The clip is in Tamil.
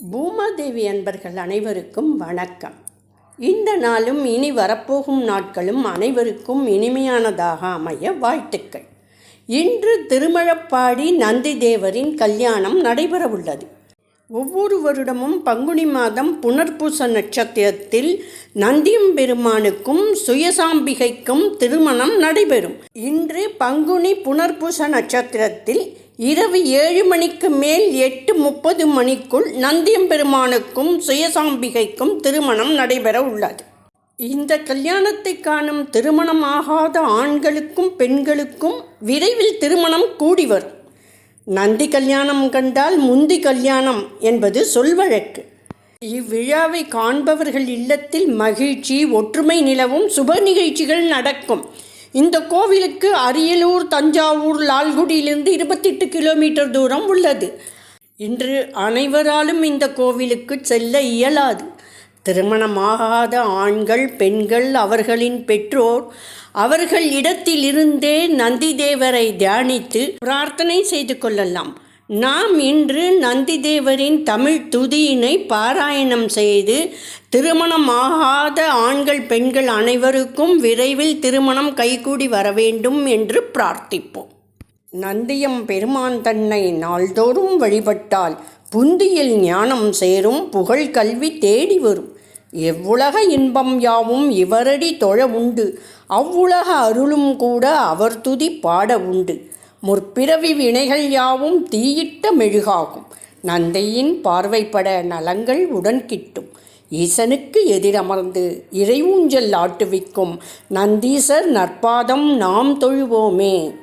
பூமாதேவி அன்பர்கள் அனைவருக்கும் வணக்கம். இந்த நாளும் இனி வரப்போகும் நாட்களும் அனைவருக்கும் இனிமையானதாக அமைய வாழ்த்துக்கள். இன்று திருமழப்பாடி நந்தி தேவரின் கல்யாணம் நடைபெறவுள்ளது. ஒவ்வொரு வருடமும் பங்குனி மாதம் புனர்பூச நட்சத்திரத்தில் நந்தியம்பெருமானுக்கும் சுயசாம்பிகைக்கும் திருமணம் நடைபெறும். இன்று பங்குனி புனர்பூச நட்சத்திரத்தில் இரவு ஏழு மணிக்கு மேல் எட்டு முப்பது மணிக்குள் நந்தியம்பெருமானுக்கும் சுயசாம்பிகைக்கும் திருமணம் நடைபெற உள்ளது. இந்த கல்யாணத்தை காணும் திருமணமாகாத ஆண்களுக்கும் பெண்களுக்கும் விரைவில் திருமணம் கூடி வரும். நந்தி கல்யாணம் கண்டால் முந்தி கல்யாணம் என்பது சொல்வழக்கு இவ்விழாவை காண்பவர்கள் இல்லத்தில் மகிழ்ச்சி ஒற்றுமை நிலவும் சுப நிகழ்ச்சிகள் நடக்கும். இந்த கோவிலுக்கு அரியலூர் தஞ்சாவூர் லால்குடியிலிருந்து இருபத்தெட்டு கிலோமீட்டர் தூரம் உள்ளது. இன்று அனைவராலும் இந்த கோவிலுக்கு செல்ல இயலாது. திருமணமாகாத ஆண்கள் பெண்கள் அவர்களின் பெற்றோர் அவர்கள் இடத்திலிருந்தே நந்தி தேவரை தியானித்து பிரார்த்தனை செய்து கொள்ளலாம். நாம் இன்று நந்தி தேவரின் தமிழ் துதியினை பாராயணம் செய்து திருமணம் ஆகாத ஆண்கள் பெண்கள் அனைவருக்கும் விரைவில் திருமணம் கைகூடி வர வேண்டும் என்று பிரார்த்திப்போம். நந்தியம் பெருமான் தன்னை நாள்தோறும் வழிபட்டால் புந்தியில் ஞானம் சேரும் புகழ் கல்வி தேடி வரும். எவ்வுலக இன்பம் யாவும் இவரடி தொழ உண்டு. அவ்வுலக அருளும் கூட அவர் துதி பாட உண்டு. முற்பிறவி வினைகள் யாவும் தீயிட்ட மெழுகாகும். நந்தையின் பார்வைப்பட நலங்கள் உடன் கிட்டும். ஈசனுக்கு எதிரமர்ந்து இறைவூஞ்சல் ஆட்டுவிக்கும் நந்தீசர் நற்பாதம் நாம் தொழுவோமே.